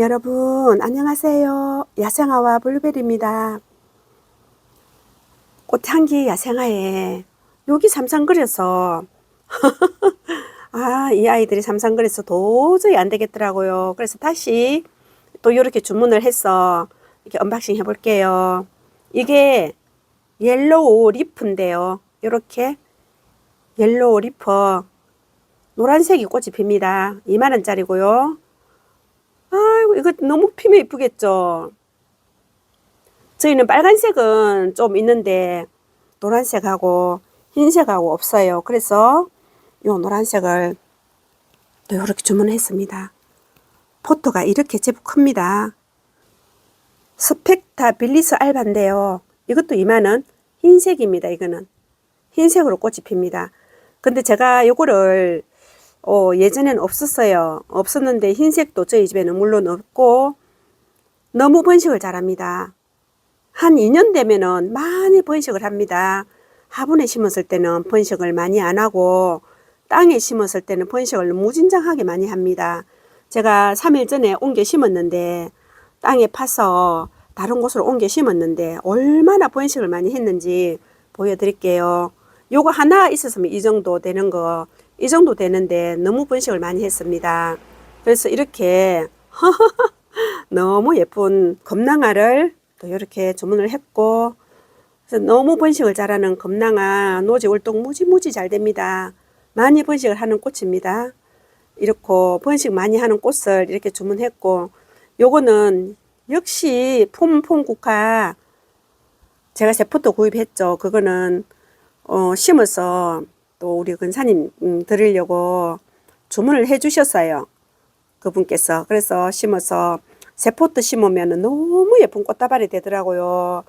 여러분 안녕하세요. 야생아와 블루베리입니다. 꽃향기 야생아에 여기 삼상그려서 아, 이 아이들이 삼상그려서 도저히 안 되겠더라고요. 그래서 다시 또 이렇게 주문을 해서 이렇게 언박싱 해볼게요. 이게 옐로우 리프인데요. 이렇게 옐로우 리퍼 노란색이 꽃이 핍니다. 2만원짜리고요. 아이고, 이거 너무 피면 이쁘겠죠? 저희는 빨간색은 좀 있는데, 노란색하고 흰색하고 없어요. 그래서 요 노란색을 또 이렇게 주문했습니다. 포토가 이렇게 제법 큽니다. 스펙타 빌리스 알바인데요. 이것도 2만원. 흰색입니다, 이거는. 흰색으로 꽃이 핍니다. 근데 제가 요거를 어, 예전에는 없었어요. 없었는데 흰색도 저희 집에는 물론 없고 너무 번식을 잘합니다. 한 2년 되면은 많이 번식을 합니다. 화분에 심었을 때는 번식을 많이 안 하고 땅에 심었을 때는 번식을 무진장하게 많이 합니다. 제가 3일 전에 옮겨 심었는데 땅에 파서 다른 곳으로 옮겨 심었는데 얼마나 번식을 많이 했는지 보여드릴게요. 요거 하나 있었으면 이 정도 되는 거, 이 정도 되는데 너무 번식을 많이 했습니다. 그래서 이렇게 너무 예쁜 검낭아를 또 이렇게 주문을 했고, 그래서 너무 번식을 잘하는 검낭아 노지 월동 무지무지 잘 됩니다. 많이 번식을 하는 꽃입니다. 이렇게 번식 많이 하는 꽃을 이렇게 주문했고, 요거는 역시 폼폼 국화 제가 세포도 구입했죠. 그거는 어, 심어서 또 우리 근사님 음, 드리려고 주문을 해 주셨어요. 그분께서. 그래서 심어서 세포도 심으면 너무 예쁜 꽃다발이 되더라고요.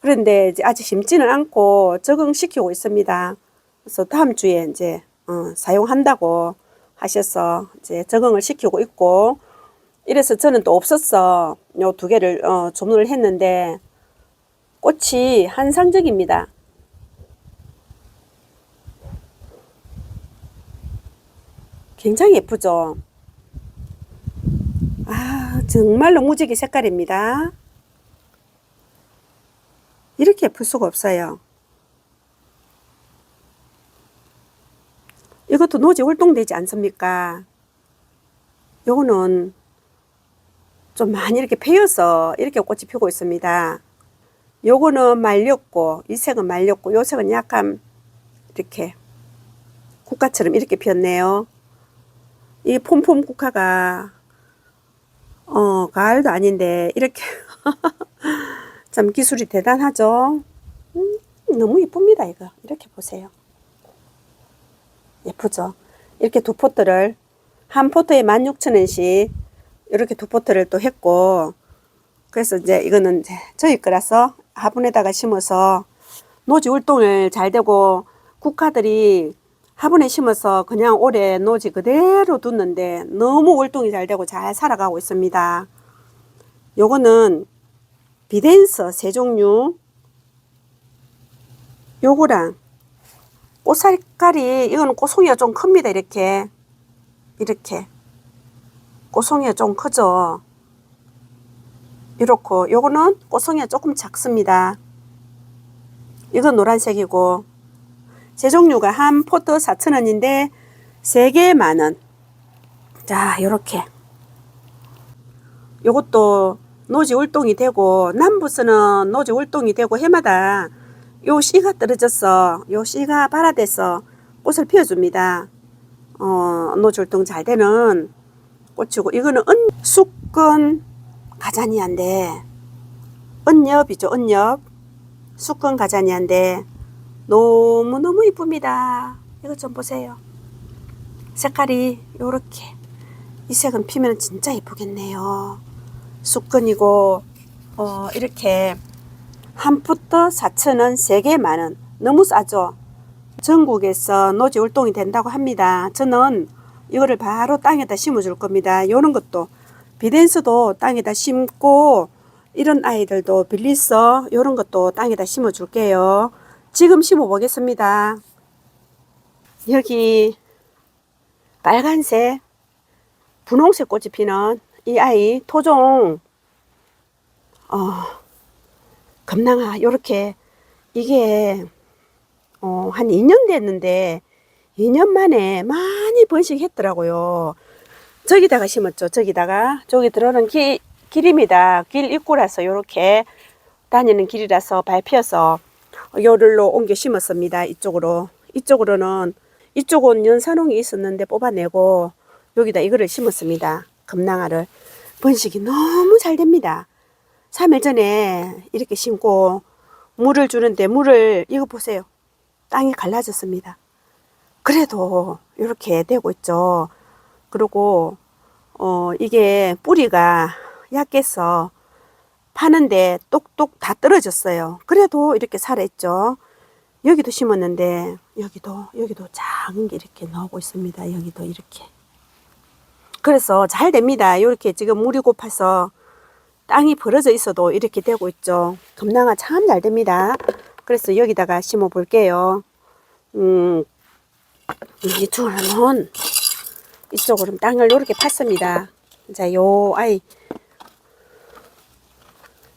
그런데 이제 아직 심지는 않고 적응시키고 있습니다. 그래서 다음 주에 이제 어, 사용한다고 하셔서 이제 적응을 시키고 있고 이래서 저는 또 없었어. 요 두 개를 어, 주문을 했는데 꽃이 한상적입니다. 굉장히 예쁘죠? 아, 정말로 무지개 색깔입니다. 이렇게 예쁠 수가 없어요. 이것도 노지 활동되지 않습니까? 요거는 좀 많이 이렇게 패여서 이렇게 꽃이 피고 있습니다. 요거는 말렸고, 이 색은 말렸고, 요 색은 약간 이렇게 국화처럼 이렇게 피었네요. 이 폼폼 국화가 어 가을도 아닌데 이렇게 참 기술이 대단하죠. 음, 너무 이쁩니다 이거 이렇게 보세요. 예쁘죠. 이렇게 두 포트를 한 포트에 16,000원씩 이렇게 두 포트를 또 했고 그래서 이제 이거는 이제 저희 거라서 화분에다가 심어서 노지 활동을 잘 되고 국화들이 화분에 심어서 그냥 올해 노지 그대로 뒀는데 너무 월동이 잘 되고 잘 살아가고 있습니다. 요거는 비덴서 세 종류. 요거랑 꽃 색깔이 이거는 꽃송이가 좀 큽니다 이렇게. 이렇게. 꽃송이가 좀 크죠? 이렇고 요거는 꽃송이가 조금 작습니다. 이건 노란색이고 세 종류가 한 포트 4,000원인데 세 개에 만 원. 자, 요렇게. 요것도 노지 울동이 되고 남부서는 노지 울동이 되고 해마다 요 씨가 떨어져서 요 씨가 발아돼서 꽃을 피워줍니다. 어, 노지 울동 잘 되는 꽃이고 이거는 은 숙건 가자니아인데 은엽이죠 은엽 숙건 가자니아인데 너무너무 이쁩니다. 이것 좀 보세요. 색깔이 요렇게 이 색은 피면 진짜 이쁘겠네요. 숙건이고 어, 이렇게 한 푸터 4,000원, 3개 만원. 너무 싸죠? 전국에서 노지 활동이 된다고 합니다. 저는 이거를 바로 땅에다 심어줄 겁니다. 요런 것도 비덴스도 땅에다 심고 이런 아이들도 빌리서 요런 것도 땅에다 심어줄게요. 지금 심어 보겠습니다. 여기 빨간색, 분홍색 꽃이 피는 이 아이 토종 어 금낭아 요렇게 이게 어, 한 2년 됐는데 2년 만에 많이 번식했더라고요. 저기다가 심었죠. 저기다가 저기 들어오는 길, 길입니다. 길 입구라서 요렇게 다니는 길이라서 밟혀서 요를로 옮겨 심었습니다. 이쪽으로. 이쪽으로는 이쪽은 연산홍이 있었는데 뽑아내고 여기다 이거를 심었습니다. 금낭아를. 번식이 너무 잘 됩니다. 3일 전에 이렇게 심고 물을 주는데 물을 이거 보세요. 땅이 갈라졌습니다. 그래도 이렇게 되고 있죠. 그리고 어 이게 뿌리가 약해서 파는데 똑똑 다 떨어졌어요. 그래도 이렇게 살아있죠. 여기도 심었는데 여기도 여기도 작은 게 이렇게 나오고 있습니다. 여기도 이렇게. 그래서 잘 됩니다. 이렇게 지금 물이 고파서 땅이 벌어져 있어도 이렇게 되고 있죠. 금낭아 참 잘 됩니다. 그래서 여기다가 심어 볼게요. 음, 이 둘은 이쪽으로 땅을 이렇게 팠습니다. 자, 요 아이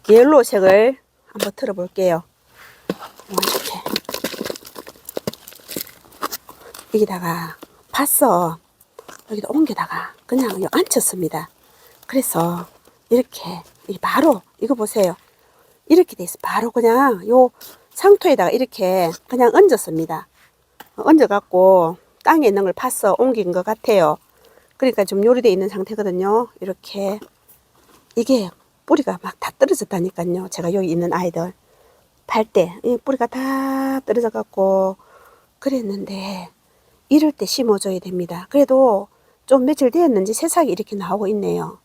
옐로색을 한번 틀어 볼게요. 이렇게 여기다가 팠어. 여기다 옮겨다가 그냥 요 앉혔습니다. 그래서 이렇게 이 바로 이거 보세요. 이렇게 돼 있어. 바로 그냥 요 상토에다가 이렇게 그냥 얹었습니다. 얹어갖고 땅에 있는 걸 파서 옮긴 것 같아요. 그러니까 좀 요리돼 있는 상태거든요. 이렇게 이게 뿌리가 막 다 떨어졌다니까요. 제가 여기 있는 아이들 팔때이 뿌리가 다 떨어져 갖고 그랬는데 이럴 때 심어줘야 됩니다. 그래도 좀 며칠 되었는지 새싹이 이렇게 나오고 있네요.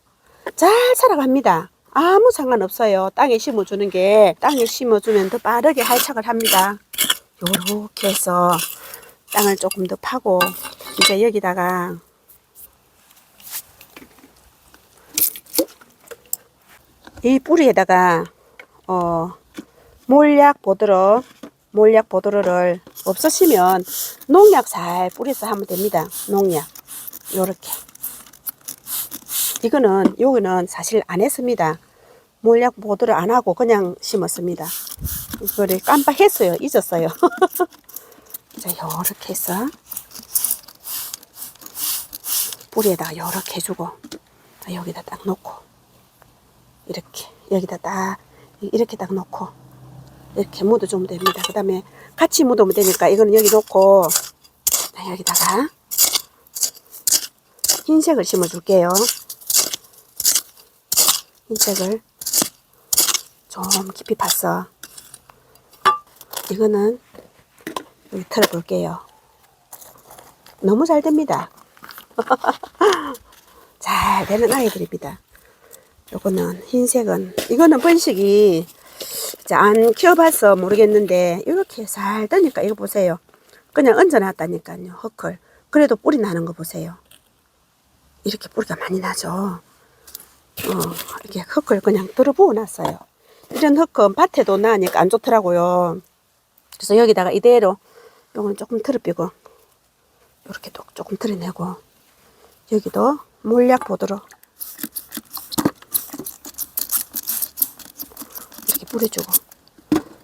잘 살아갑니다. 아무 상관없어요. 땅에 심어주는 게 땅에 심어주면 더 빠르게 활착을 합니다. 요렇게 해서 땅을 조금 더 파고 이제 여기다가 이 뿌리에다가 어 몰약 보드로 몰약 보드로를 없으시면 농약 잘 뿌려서 하면 됩니다. 농약 요렇게 이거는 여기는 사실 안 했습니다. 몰약 보드를 안 하고 그냥 심었습니다. 이거를 깜빡했어요. 잊었어요. 자, 요렇게 해서 뿌리에다가 요렇게 해주고 자, 여기다 딱 놓고 이렇게 여기다 딱 이렇게 딱 놓고 이렇게 묻어주면 됩니다. 그 다음에 같이 묻으면 되니까 이거는 여기 놓고 자, 여기다가 흰색을 심어줄게요. 흰색을 좀 깊이 팠어. 이거는 여기 틀어볼게요. 너무 잘 됩니다. 잘 되는 아이들입니다. 요거는 흰색은 이거는 번식이 안 키워봐서 모르겠는데 이렇게 잘 뜨니까 이거 보세요. 그냥 얹어놨다니까요. 헛걸. 그래도 뿌리 나는 거 보세요. 이렇게 뿌리가 많이 나죠. 어, 이렇게 흙을 그냥 들어부어 놨어요. 이런 흙은 밭에도 나니까 안 좋더라고요. 그래서 여기다가 이대로 요거는 조금 틀어비고 이렇게 또 조금 틀어내고 여기도 몰약 보도록 이렇게 뿌려주고.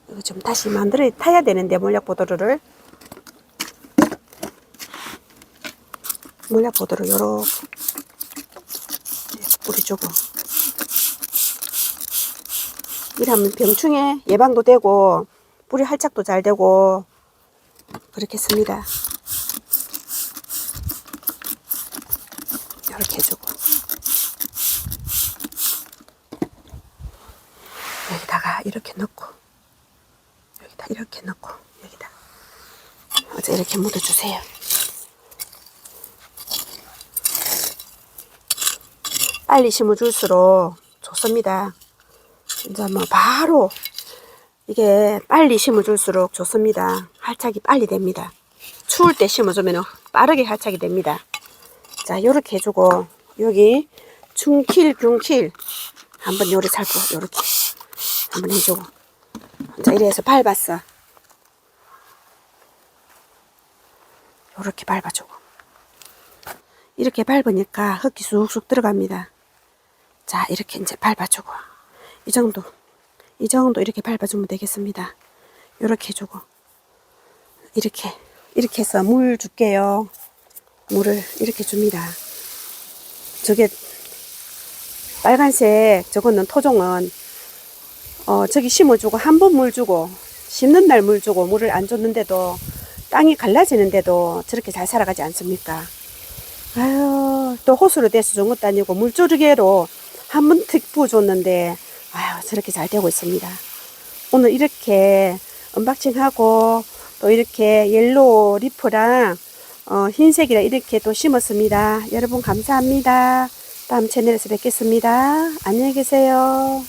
이거 좀 다시 만들어 타야 되는데 몰약 보도로를. 몰약 보도로 요렇게. 뿌려주고. 이러면 병충해 예방도 되고 뿌리 활착도 잘 되고 그렇겠습니다. 이렇게 해주고 여기다가 이렇게 넣고 여기다 이렇게 넣고 여기다 어제 이렇게 묻어주세요. 빨리 심어줄수록 좋습니다. 이제 뭐 바로 이게 빨리 심어줄수록 좋습니다. 활착이 빨리 됩니다. 추울 때 심어주면 빠르게 활착이 됩니다. 자, 요렇게 해주고, 여기 중킬, 중킬 한번 요리 살고, 요렇게 한번 해주고. 자, 이래서 밟았어. 요렇게 밟아주고. 이렇게 밟으니까 흙이 쑥쑥 들어갑니다. 자, 이렇게 이제 밟아주고. 이 정도. 이 정도 이렇게 밟아주면 되겠습니다. 이렇게 해주고. 이렇게. 이렇게 해서 물 줄게요. 물을 이렇게 줍니다. 저게 빨간색 저거는 토종은 어 저기 심어주고 한 번 물 주고 심는 날 물 주고 물을 안 줬는데도 땅이 갈라지는데도 저렇게 잘 살아가지 않습니까? 아유 또 호수로 돼서 준 것도 아니고 물조르개로 한번틱 부어줬는데 아유 저렇게 잘 되고 있습니다. 오늘 이렇게 언박싱하고 또 이렇게 옐로우 리프랑 어, 흰색이라 이렇게 또 심었습니다. 여러분 감사합니다. 다음 채널에서 뵙겠습니다. 안녕히 계세요.